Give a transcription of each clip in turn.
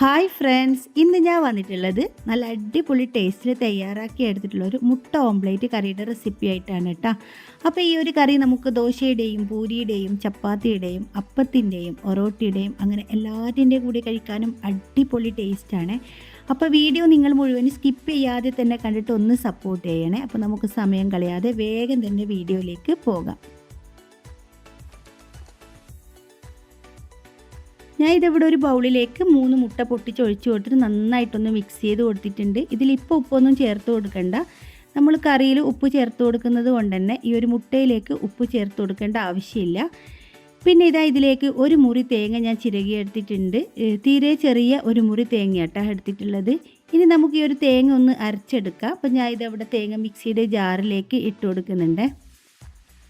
Hi friends ഇന്ന് ഞാൻ വന്നിട്ടുള്ളത് നല്ല അടിപൊളി ടേസ്റ്റിൽ തയ്യാറാക്കി എടുത്തിട്ടുള്ള ഒരു മുട്ട ഓംപ്ലേറ്റ് കറിയുടെ റെസിപ്പി ആയിട്ടാണ് കേട്ടോ അപ്പോൾ ഈ ഒരു കറി നമുക്ക് ദോശയുടെയും പൂരിയുടെയും ചപ്പാത്തിയുടെയും അപ്പത്തിന്റെയും ഒറോട്ടിയുടെയും അങ്ങനെ എല്ലാറ്റിന്റെയും കൂടി കഴിക്കാനും അടിപൊളി ടേസ്റ്റാണ് അപ്പോൾ വീഡിയോ നിങ്ങൾ മുഴുവൻ സ്കിപ്പ് ചെയ്യാതെ തന്നെ കണ്ടിട്ട് ഒന്ന് സപ്പോർട്ട് ചെയ്യണേ. അപ്പോൾ നമുക്ക് സമയം കളയാതെ വേഗം തന്നെ വീഡിയോയിലേക്ക് പോകാം. ഞാൻ ഇതിവിടെ ഒരു ബൗളിലേക്ക് മൂന്ന് മുട്ട പൊട്ടിച്ച് ഒഴിച്ച് കൊടുത്തിട്ട് നന്നായിട്ടൊന്ന് മിക്സ് ചെയ്ത് കൊടുത്തിട്ടുണ്ട്. ഇതിലിപ്പോൾ ഉപ്പൊന്നും ചേർത്ത് കൊടുക്കണ്ട. നമ്മൾ കറിയിൽ ഉപ്പ് ചേർത്ത് കൊടുക്കുന്നത് കൊണ്ട് തന്നെ ഈ ഒരു മുട്ടയിലേക്ക് ഉപ്പ് ചേർത്ത് കൊടുക്കേണ്ട ആവശ്യമില്ല. പിന്നെ ഇതാ ഇതിലേക്ക് ഒരു മുറി തേങ്ങ ഞാൻ ചിരകി എടുത്തിട്ടുണ്ട്. തീരെ ചെറിയ ഒരു മുറി തേങ്ങയാട്ടാണ് എടുത്തിട്ടുള്ളത്. ഇനി നമുക്ക് ഈ ഒരു തേങ്ങ ഒന്ന് അരച്ചെടുക്കാം. അപ്പം ഞാൻ ഇതവിടെ തേങ്ങ മിക്സിയുടെ ജാറിലേക്ക് ഇട്ട് കൊടുക്കുന്നുണ്ട്.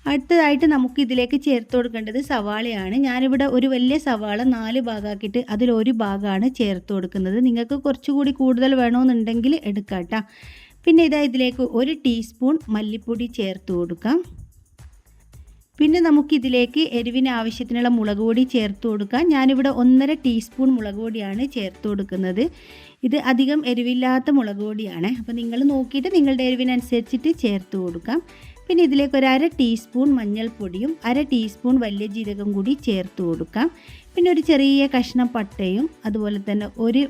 അടുത്തതായിട്ട് നമുക്ക് ഇതിലേക്ക് ചേർത്ത് കൊടുക്കേണ്ടത് സവാളയാണ്. ഞാനിവിടെ ഒരു വലിയ സവാള നാല് ഭാഗമാക്കിയിട്ട് അതിലൊരു ഭാഗമാണ് ചേർത്ത് കൊടുക്കുന്നത്. നിങ്ങൾക്ക് കുറച്ചുകൂടി കൂടുതൽ വേണമെന്നുണ്ടെങ്കിൽ എടുക്കാം പിന്നെ ഇതാ ഇതിലേക്ക് ഒരു ടീസ്പൂൺ മല്ലിപ്പൊടി ചേർത്ത് കൊടുക്കാം. പിന്നെ നമുക്കിതിലേക്ക് എരിവിന് ആവശ്യത്തിനുള്ള മുളക് പൊടി ചേർത്ത് കൊടുക്കാം. ഞാനിവിടെ ഒന്നര ടീസ്പൂൺ മുളക് പൊടിയാണ് ചേർത്ത് കൊടുക്കുന്നത്. ഇത് അധികം എരിവില്ലാത്ത മുളക് പൊടിയാണ്. അപ്പോൾ നിങ്ങൾ നോക്കിയിട്ട് നിങ്ങളുടെ എരിവിനനുസരിച്ചിട്ട് ചേർത്ത് കൊടുക്കാം. പിന്നെ ഇതിലേക്ക് ഒരു അര ടീസ്പൂൺ മഞ്ഞൾപ്പൊടിയും അര ടീസ്പൂൺ വലിയ ജീരകം കൂടി ചേർത്ത് കൊടുക്കാം. പിന്നെ ഒരു ചെറിയ കഷ്ണം പട്ടയും അതുപോലെ തന്നെ ഒരു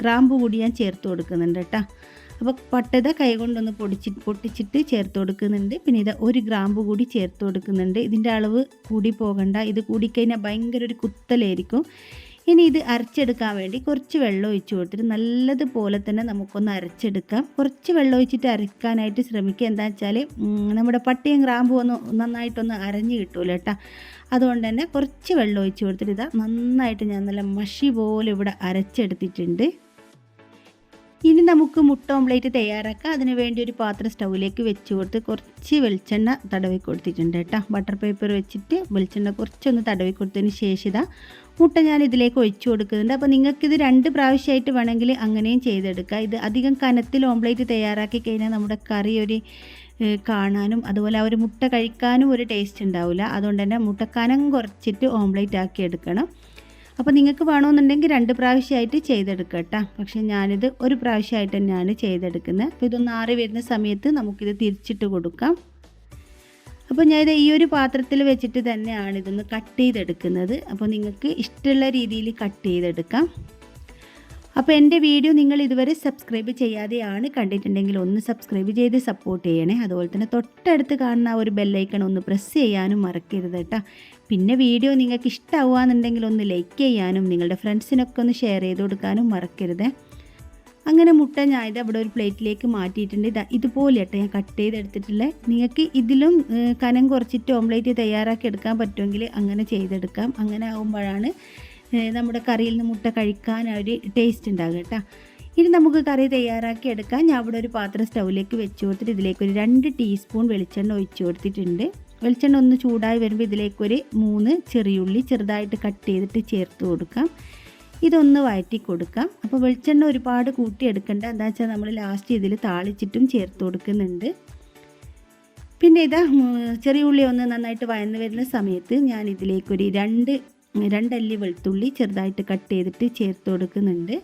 ഗ്രാമ്പ് കൂടി ഞാൻ ചേർത്ത് കൊടുക്കുന്നുണ്ട് കേട്ടോ. അപ്പോൾ പട്ടത കൈകൊണ്ടൊന്ന് പൊടിച്ച് പൊട്ടിച്ചിട്ട് ചേർത്ത് കൊടുക്കുന്നുണ്ട്. പിന്നെ ഇത് ഒരു ഗ്രാമ്പ് കൂടി ചേർത്ത് കൊടുക്കുന്നുണ്ട്. ഇതിന്റെ അളവ് കൂടി പോകണ്ട. ഇത് കൂടിക്കഴിഞ്ഞാൽ ഭയങ്കര ഒരു കുത്തലായിരിക്കും. ഇനി ഇത് അരച്ചെടുക്കാൻ വേണ്ടി കുറച്ച് വെള്ളം ഒഴിച്ച് കൊടുത്തിട്ട് നല്ലതുപോലെ തന്നെ നമുക്കൊന്ന് അരച്ചെടുക്കാം. കുറച്ച് വെള്ളം ഒഴിച്ചിട്ട് അരക്കാനായിട്ട് ശ്രമിക്കുക. എന്താ വെച്ചാൽ നമ്മുടെ പട്ടിയും ഗ്രാമ്പും ഒന്ന് നന്നായിട്ടൊന്ന് അരഞ്ഞ് കിട്ടുമല്ലോ കേട്ടോ. അതുകൊണ്ട് തന്നെ കുറച്ച് വെള്ളം ഒഴിച്ച് കൊടുത്തിട്ട് ഇതാ നന്നായിട്ട് ഞാൻ നല്ല മഷി പോലെ ഇവിടെ അരച്ചെടുത്തിട്ടുണ്ട്. ഇനി നമുക്ക് മുട്ട ഓംലേറ്റ് തയ്യാറാക്കാം. അതിന് വേണ്ടി ഒരു പാത്രം സ്റ്റൗവിലേക്ക് വെച്ച് കൊടുത്ത് കുറച്ച് വെളിച്ചെണ്ണ തടവി കൊടുത്തിട്ടുണ്ട് കേട്ടോ. ബട്ടർ പേപ്പർ വെച്ചിട്ട് വെളിച്ചെണ്ണ കുറച്ചൊന്ന് തടവി കൊടുത്തതിന് ശേഷം ഇതാ മുട്ട ഞാൻ ഇതിലേക്ക് ഒഴിച്ചു കൊടുക്കുന്നുണ്ട്. അപ്പോൾ നിങ്ങൾക്കിത് രണ്ട് പ്രാവശ്യമായിട്ട് വേണമെങ്കിൽ അങ്ങനെയും ചെയ്തെടുക്കാം. ഇത് അധികം കനത്തിൽ ഓംലേറ്റ് തയ്യാറാക്കി കഴിഞ്ഞാൽ നമ്മുടെ കറി ഒരു കാണാനും അതുപോലെ ആ ഒരു മുട്ട കഴിക്കാനും ഒരു ടേസ്റ്റ് ഉണ്ടാവില്ല. അതുകൊണ്ട് തന്നെ മുട്ട കനം കുറച്ചിട്ട് ഓംലേറ്റ് ആക്കി എടുക്കണം. അപ്പോൾ നിങ്ങൾക്ക് വേണമെന്നുണ്ടെങ്കിൽ രണ്ട് പ്രാവശ്യമായിട്ട് ചെയ്തെടുക്കുക കേട്ടോ പക്ഷേ ഞാനിത് ഒരു പ്രാവശ്യമായിട്ട് തന്നെയാണ് ചെയ്തെടുക്കുന്നത്. അപ്പോൾ ഇതൊന്ന് ആറി വരുന്ന സമയത്ത് നമുക്കിത് തിരിച്ചിട്ട് കൊടുക്കാം. അപ്പോൾ ഞാൻ ഇത് ഈ ഒരു പാത്രത്തിൽ വെച്ചിട്ട് തന്നെയാണ് ഇതൊന്ന് കട്ട് ചെയ്തെടുക്കുന്നത്. അപ്പോൾ നിങ്ങൾക്ക് ഇഷ്ടമുള്ള രീതിയിൽ കട്ട് ചെയ്തെടുക്കാം. അപ്പോൾ എന്റെ വീഡിയോ നിങ്ങൾ ഇതുവരെ സബ്സ്ക്രൈബ് ചെയ്യാതെയാണ് കണ്ടിട്ടുണ്ടെങ്കിൽ ഒന്ന് സബ്സ്ക്രൈബ് ചെയ്ത് സപ്പോർട്ട് ചെയ്യണേ. അതുപോലെ തന്നെ തൊട്ടടുത്ത് കാണുന്ന ആ ഒരു ബെല്ലൈക്കൺ ഒന്ന് പ്രസ് ചെയ്യാനും മറക്കരുത് കേട്ടോ. പിന്നെ വീഡിയോ നിങ്ങൾക്ക് ഇഷ്ടമാവുകയെന്നുണ്ടെങ്കിൽ ഒന്ന് ലൈക്ക് ചെയ്യാനും നിങ്ങളുടെ ഫ്രണ്ട്സിനൊക്കെ ഒന്ന് ഷെയർ ചെയ്ത് കൊടുക്കാനും മറക്കരുത്. അങ്ങനെ മുട്ട ഞാൻ ഇത് അവിടെ ഒരു പ്ലേറ്റിലേക്ക് മാറ്റിയിട്ടുണ്ട്. ഇതാ ഇതുപോലെ കേട്ടോ ഞാൻ കട്ട് ചെയ്തെടുത്തിട്ടുള്ളത് നിങ്ങൾക്ക് ഇതിലും കനം കുറച്ചിട്ട് ഓംലേറ്റ് തയ്യാറാക്കി എടുക്കാൻ പറ്റുമെങ്കിൽ അങ്ങനെ ചെയ്തെടുക്കാം. അങ്ങനെ ആകുമ്പോഴാണ് നമ്മുടെ കറിയിൽ നിന്ന് മുട്ട കഴിക്കാൻ ഒരു ടേസ്റ്റ് ഉണ്ടാകും കേട്ടോ. ഇനി നമുക്ക് കറി തയ്യാറാക്കി എടുക്കാം. ഞാൻ അവിടെ ഒരു പാത്രം സ്റ്റൗവിലേക്ക് വെച്ച് കൊടുത്തിട്ട് ഇതിലേക്ക് ഒരു രണ്ട് ടീസ്പൂൺ വെളിച്ചെണ്ണ ഒഴിച്ചു കൊടുത്തിട്ടുണ്ട്. വെളിച്ചെണ്ണ ഒന്ന് ചൂടായി വരുമ്പോൾ ഇതിലേക്കൊരു മൂന്ന് ചെറിയുള്ളി ചെറുതായിട്ട് കട്ട് ചെയ്തിട്ട് ചേർത്ത് കൊടുക്കാം. ഇതൊന്ന് വഴറ്റി കൊടുക്കാം. അപ്പോൾ വെളിച്ചെണ്ണ ഒരുപാട് കൂട്ടിയെടുക്കേണ്ട എന്താ വെച്ചാൽ നമ്മൾ ലാസ്റ്റ് ഇതിൽ താളിച്ചിട്ടും ചേർത്ത് കൊടുക്കുന്നുണ്ട്. പിന്നെ ഇതാ ചെറിയ ഉള്ളി ഒന്ന് നന്നായിട്ട് വയന്ന് വരുന്ന സമയത്ത് ഞാൻ ഇതിലേക്കൊരു രണ്ട് രണ്ടല്ലി വെളുത്തുള്ളി ചെറുതായിട്ട് കട്ട് ചെയ്തിട്ട് ചേർത്ത് കൊടുക്കുന്നുണ്ട്.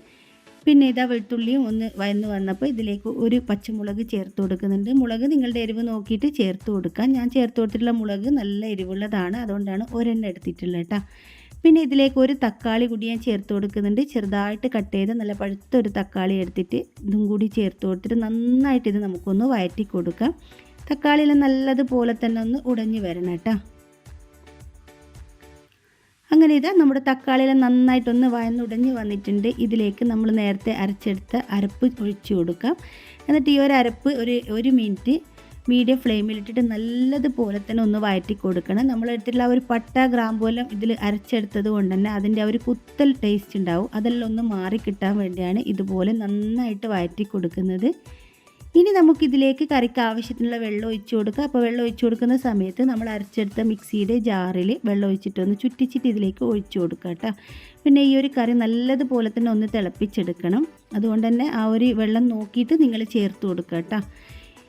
പിന്നെ ഇതാ വെളുത്തുള്ളിയും ഒന്ന് വയന്ന് വന്നപ്പോൾ ഇതിലേക്ക് ഒരു പച്ചമുളക് ചേർത്ത് കൊടുക്കുന്നുണ്ട്. മുളക് നിങ്ങളുടെ എരിവ് നോക്കിയിട്ട് ചേർത്ത് കൊടുക്കാം. ഞാൻ ചേർത്ത് കൊടുത്തിട്ടുള്ള മുളക് നല്ല എരിവുള്ളതാണ്. അതുകൊണ്ടാണ് ഒരെണ്ണം എടുത്തിട്ടുള്ളത് കേട്ടോ. പിന്നെ ഇതിലേക്ക് ഒരു തക്കാളി കൂടി ഞാൻ ചേർത്ത് കൊടുക്കുന്നുണ്ട്. ചെറുതായിട്ട് കട്ട് ചെയ്ത് നല്ല പഴുത്ത ഒരു തക്കാളി എടുത്തിട്ട് ഇതും കൂടി ചേർത്ത് കൊടുത്തിട്ട് നന്നായിട്ട് ഇത് നമുക്കൊന്ന് വയറ്റി കൊടുക്കാം തക്കാളിയിൽ നല്ലതുപോലെ തന്നെ ഒന്ന് ഉടഞ്ഞു വരണം കേട്ടോ. അങ്ങനെ ഇതാ നമ്മുടെ തക്കാളിയിൽ നന്നായിട്ടൊന്ന് വയന്നുടഞ്ഞ് വന്നിട്ടുണ്ട്. ഇതിലേക്ക് നമ്മൾ നേരത്തെ അരച്ചെടുത്ത അരപ്പ് ഒഴിച്ചു കൊടുക്കാം. എന്നിട്ട് ഈ ഒരു അരപ്പ് ഒരു ഒരു മിനിറ്റ് മീഡിയം ഫ്ലെയിമിലിട്ടിട്ട് നല്ലതുപോലെ തന്നെ ഒന്ന് വഴറ്റി കൊടുക്കണം. നമ്മൾ എടുത്തിട്ടുള്ള ഒരു പട്ട ഗ്രാമ്പൂലം ഇതിൽ അരച്ചെടുത്തത് കൊണ്ട് തന്നെ അതിന്റെ ഒരു കുത്തൽ ടേസ്റ്റ് ഉണ്ടാവും. അതെല്ലാം ഒന്ന് മാറി കിട്ടാൻ വേണ്ടിയാണ് ഇതുപോലെ നന്നായിട്ട് വഴറ്റി കൊടുക്കുന്നത്. ഇനി നമുക്കിതിലേക്ക് കറിക്ക് ആവശ്യത്തിനുള്ള വെള്ളം ഒഴിച്ചു കൊടുക്കുക. അപ്പോൾ വെള്ളം ഒഴിച്ചു കൊടുക്കുന്ന സമയത്ത് നമ്മൾ അരച്ചെടുത്ത മിക്സിയുടെ ജാറിൽ വെള്ളം ഒഴിച്ചിട്ടൊന്ന് ചുറ്റിച്ചിട്ട് ഇതിലേക്ക് ഒഴിച്ചു കൊടുക്കുക കേട്ടോ. പിന്നെ ഈ ഒരു കറി നല്ലതുപോലെ തന്നെ ഒന്ന് തിളപ്പിച്ചെടുക്കണം. അതുകൊണ്ട് തന്നെ ആ ഒരു വെള്ളം നോക്കിയിട്ട് നിങ്ങൾ ചേർത്ത് കൊടുക്കുക കേട്ടോ.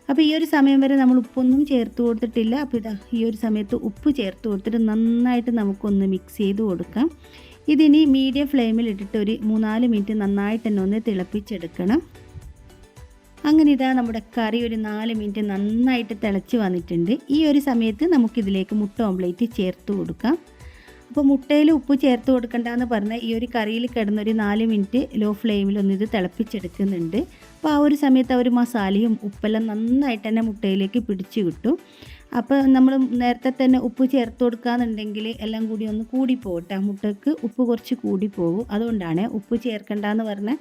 അപ്പോൾ ഈ ഒരു സമയം വരെ നമ്മൾ ഉപ്പൊന്നും ചേർത്ത് കൊടുത്തിട്ടില്ല. അപ്പോൾ ഇതാ ഈ ഒരു സമയത്ത് ഉപ്പ് ചേർത്ത് കൊടുത്തിട്ട് നന്നായിട്ട് നമുക്കൊന്ന് മിക്സ് ചെയ്ത് കൊടുക്കാം. ഇതിനി മീഡിയം ഫ്ലെയിമിൽ ഇട്ടിട്ട് ഒരു മൂന്നാൽ മിനിറ്റ് നന്നായിട്ട് തന്നെ ഒന്ന് തിളപ്പിച്ചെടുക്കണം. അങ്ങനെ ഇതാ നമ്മുടെ കറി ഒരു നാല് മിനിറ്റ് നന്നായിട്ട് തിളച്ച് വന്നിട്ടുണ്ട്. ഈ ഒരു സമയത്ത് നമുക്കിതിലേക്ക് മുട്ട ഓംലേറ്റ് ചേർത്ത് കൊടുക്കാം. അപ്പോൾ മുട്ടയിൽ ഉപ്പ് ചേർത്ത് കൊടുക്കണ്ടെന്ന് പറഞ്ഞാൽ ഈ ഒരു കറിയിൽ കിടന്നൊരു നാല് മിനിറ്റ് ലോ ഫ്ലെയിമിൽ ഒന്ന് ഇത് തിളപ്പിച്ചെടുക്കുന്നുണ്ട്. അപ്പോൾ ആ ഒരു സമയത്ത് ആ ഒരു മസാലയും ഉപ്പെല്ലാം നന്നായിട്ട് തന്നെ മുട്ടയിലേക്ക് പിടിച്ചു കിട്ടും. അപ്പോൾ നമ്മൾ നേരത്തെ തന്നെ ഉപ്പ് ചേർത്ത് കൊടുക്കാന്നുണ്ടെങ്കിൽ എല്ലാം കൂടി ഒന്ന് കൂടി പോകട്ടെ. മുട്ടക്ക് ഉപ്പ് കുറച്ച് കൂടി പോകും അതുകൊണ്ടാണ് ഉപ്പ് ചേർക്കണ്ടെന്ന് പറഞ്ഞാൽ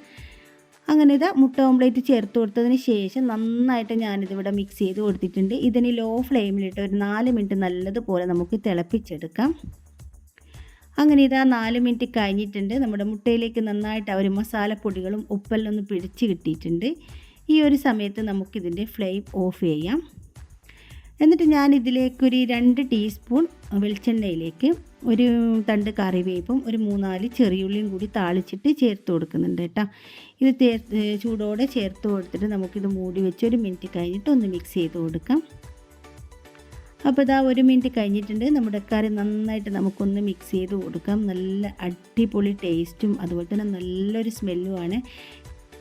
അങ്ങനെ ഇത് മുട്ട ഓംലേറ്റ് ചേർത്ത് കൊടുത്തതിന് ശേഷം നന്നായിട്ട് ഞാനിതിവിടെ മിക്സ് ചെയ്ത് കൊടുത്തിട്ടുണ്ട്. ഇതിന് ലോ ഫ്ലെയിമിലിട്ട് ഒരു നാല് മിനിറ്റ് നല്ലതുപോലെ നമുക്ക് തിളപ്പിച്ചെടുക്കാം. അങ്ങനെ ഇതാ നാല് മിനിറ്റ് കഴിഞ്ഞിട്ടുണ്ട്. നമ്മുടെ മുട്ടയിലേക്ക് നന്നായിട്ട് ആ ഒരു മസാലപ്പൊടികളും ഉപ്പെല്ലാം ഒന്ന് പിടിച്ച് കിട്ടിയിട്ടുണ്ട്. ഈ ഒരു സമയത്ത് നമുക്കിതിന്റെ ഫ്ലെയിം ഓഫ് ചെയ്യാം. എന്നിട്ട് ഞാൻ ഇതിലേക്കൊരു രണ്ട് ടീസ്പൂൺ വെളിച്ചെണ്ണയിലേക്ക് ഒരു തണ്ട് കറിവേപ്പും ഒരു മൂന്നാൽ ചെറിയുള്ളിയും കൂടി താളിച്ചിട്ട് ചേർത്ത് കൊടുക്കുന്നുണ്ട് കേട്ടോ. ഇത് ചൂടോടെ ചേർത്ത് കൊടുത്തിട്ട് നമുക്കിത് മൂടി വെച്ച് ഒരു മിനിറ്റ് കഴിഞ്ഞിട്ട് ഒന്ന് മിക്സ് ചെയ്ത് കൊടുക്കാം. അപ്പോൾ ഇതാ ഒരു മിനിറ്റ് കഴിഞ്ഞിട്ടുണ്ട്. നമ്മുടെ കറി നന്നായിട്ട് നമുക്കൊന്ന് മിക്സ് ചെയ്ത് കൊടുക്കാം. നല്ല അടിപൊളി ടേസ്റ്റും അതുപോലെ തന്നെ നല്ലൊരു സ്മെല്ലുമാണ്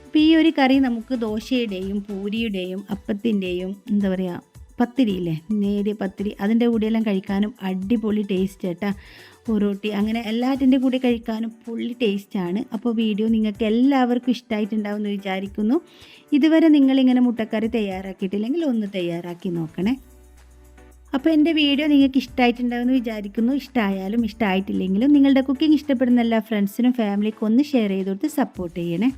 അപ്പോൾ ഈ ഒരു കറി നമുക്ക് ദോശയുടെയും പൂരിയുടെയും അപ്പത്തിന്റെയും എന്താ പറയുക പത്തിരിയില്ലേ? നേരിയ പത്തിരി. അതിന്റെ കൂടെയെല്ലാം കഴിക്കാനും അടിപൊളി ടേസ്റ്റ് കേട്ടാ പൊറോട്ടി അങ്ങനെ എല്ലാറ്റിന്റെ കൂടെ കഴിക്കാനും പൊള്ളി ടേസ്റ്റാണ് അപ്പോൾ വീഡിയോ നിങ്ങൾക്ക് എല്ലാവർക്കും ഇഷ്ടമായിട്ടുണ്ടാവുമെന്ന് വിചാരിക്കുന്നു. ഇതുവരെ നിങ്ങളിങ്ങനെ മുട്ടക്കറി തയ്യാറാക്കിയിട്ടില്ലെങ്കിൽ ഒന്ന് തയ്യാറാക്കി നോക്കണേ. അപ്പോൾ എന്റെ വീഡിയോ നിങ്ങൾക്ക് ഇഷ്ടമായിട്ടുണ്ടാവുമെന്ന് വിചാരിക്കുന്നു. ഇഷ്ടമായാലും ഇഷ്ടമായിട്ടില്ലെങ്കിലും നിങ്ങളുടെ കുക്കിംഗ് ഇഷ്ടപ്പെടുന്ന എല്ലാ ഫ്രണ്ട്സിനും ഫാമിലിക്കും ഒന്ന് ഷെയർ ചെയ്ത് കൊടുത്ത് സപ്പോർട്ട് ചെയ്യണേ.